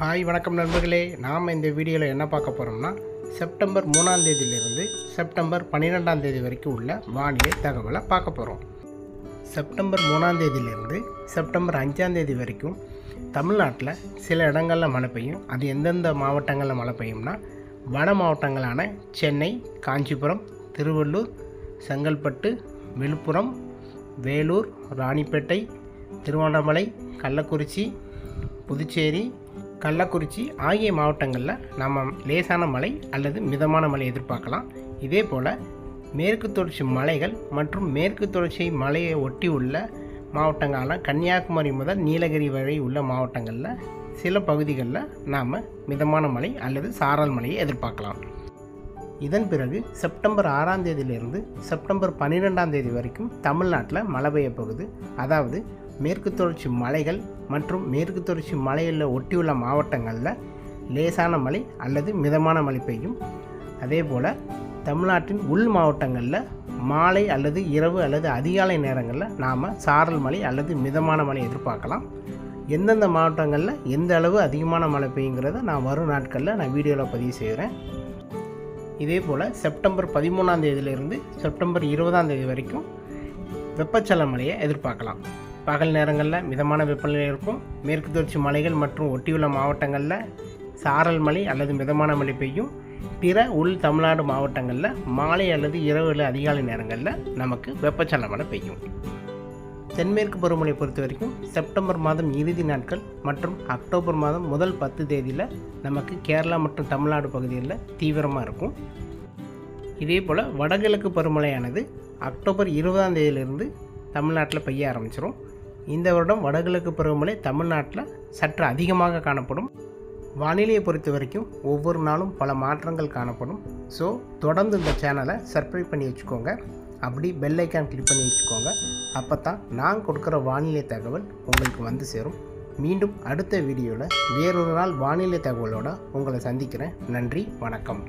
Hi வணக்கம் நண்பர்களே. நாம் இந்த வீடியோவில் என்ன பார்க்க போகிறோம்னா செப்டம்பர் மூணாம் தேதியிலிருந்து செப்டம்பர் பன்னிரெண்டாம் தேதி வரைக்கும் உள்ள வானிலை தகவலை பார்க்க போகிறோம் செப்டம்பர் மூணாம் தேதியிலிருந்து செப்டம்பர் அஞ்சாம் தேதி வரைக்கும் தமிழ்நாட்டில் சில இடங்களில் மழை பெய்யும். அது எந்தெந்த மாவட்டங்களில் மழை பெய்யும்னா வட மாவட்டங்களான சென்னை காஞ்சிபுரம் திருவள்ளூர் செங்கல்பட்டு விழுப்புரம் வேலூர் ராணிப்பேட்டை திருவண்ணாமலை கள்ளக்குறிச்சி புதுச்சேரி கள்ளக்குறிச்சி ஆகிய மாவட்டங்களில் நம்ம லேசான மழை அல்லது மிதமான மழை எதிர்பார்க்கலாம். இதே போல் மேற்கு தொடர்ச்சி மலைகள் மற்றும் மேற்கு தொடர்ச்சி மலையை ஒட்டி உள்ள மாவட்டங்களான கன்னியாகுமரி முதல் நீலகிரி வரை உள்ள மாவட்டங்களில் சில பகுதிகளில் நாம் மிதமான மழை அல்லது சாரல் மழையை எதிர்பார்க்கலாம். இதன் பிறகு செப்டம்பர் ஆறாம் தேதியிலிருந்து செப்டம்பர் பன்னிரெண்டாம் தேதி வரைக்கும் தமிழ்நாட்டில் மழை பெய்ய போகுது. அதாவது மேற்கு தொடர்ச்சி மலைகள் மற்றும் மேற்கு தொடர்ச்சி மலையில் ஒட்டியுள்ள மாவட்டங்களில் லேசான மழை அல்லது மிதமான மழை பெய்யும். அதே போல் தமிழ்நாட்டின் உள் மாவட்டங்களில் மாலை அல்லது இரவு அல்லது அதிகாலை நேரங்களில் நாம் சாரல் மழை அல்லது மிதமான மழை எதிர்பார்க்கலாம். எந்தெந்த மாவட்டங்களில் எந்த அளவு அதிகமான மழை பெய்யுங்கிறத நான் வரும் நாட்களில் நான் வீடியோவில் பதிவு செய்கிறேன். இதே போல் செப்டம்பர் பதிமூணாம் தேதியிலிருந்து செப்டம்பர் இருபதாம் தேதி வரைக்கும் வெப்பச்சல மழையை எதிர்பார்க்கலாம். பகல் நேரங்களில் மிதமான வெப்பநிலை இருக்கும். மேற்கு தொடர்ச்சி மலைகள் மற்றும் ஒட்டியுள்ள மாவட்டங்களில் சாரல் மழை அல்லது மிதமான மழை பெய்யும். பிற உள் தமிழ்நாடு மாவட்டங்களில் மாலை அல்லது இரவு அதிகாலை நேரங்களில் நமக்கு வெப்பச்சலன மழை பெய்யும். தென்மேற்கு பருவமழை பொறுத்த வரைக்கும் செப்டம்பர் மாதம் இறுதி நாட்கள் மற்றும் அக்டோபர் மாதம் முதல் பத்து தேதியில் நமக்கு கேரளா மற்றும் தமிழ்நாடு பகுதிகளில் தீவிரமாக இருக்கும். இதே போல் வடகிழக்கு பருவமழையானது அக்டோபர் இருபதாம் தேதியிலிருந்து தமிழ்நாட்டில் பெய்ய ஆரம்பிச்சிடும் இந்த வருடம் வடகிழக்கு பருவமழை தமிழ்நாட்டில் சற்று அதிகமாக காணப்படும். வானிலையை பொறுத்த வரைக்கும் ஒவ்வொரு நாளும் பல மாற்றங்கள் காணப்படும். ஸோ தொடர்ந்து இந்த சேனலை சப்ஸ்கிரைப் பண்ணி வச்சுக்கோங்க. அப்படி பெல் ஐக்கான் கிளிக் பண்ணி வச்சுக்கோங்க. அப்போ தான் நான் கொடுக்குற வானிலை தகவல் உங்களுக்கு வந்து சேரும். மீண்டும் அடுத்த வீடியோவில் வேறொரு நாள் வானிலை தகவலோடு உங்களை சந்திக்கிறேன். நன்றி வணக்கம்.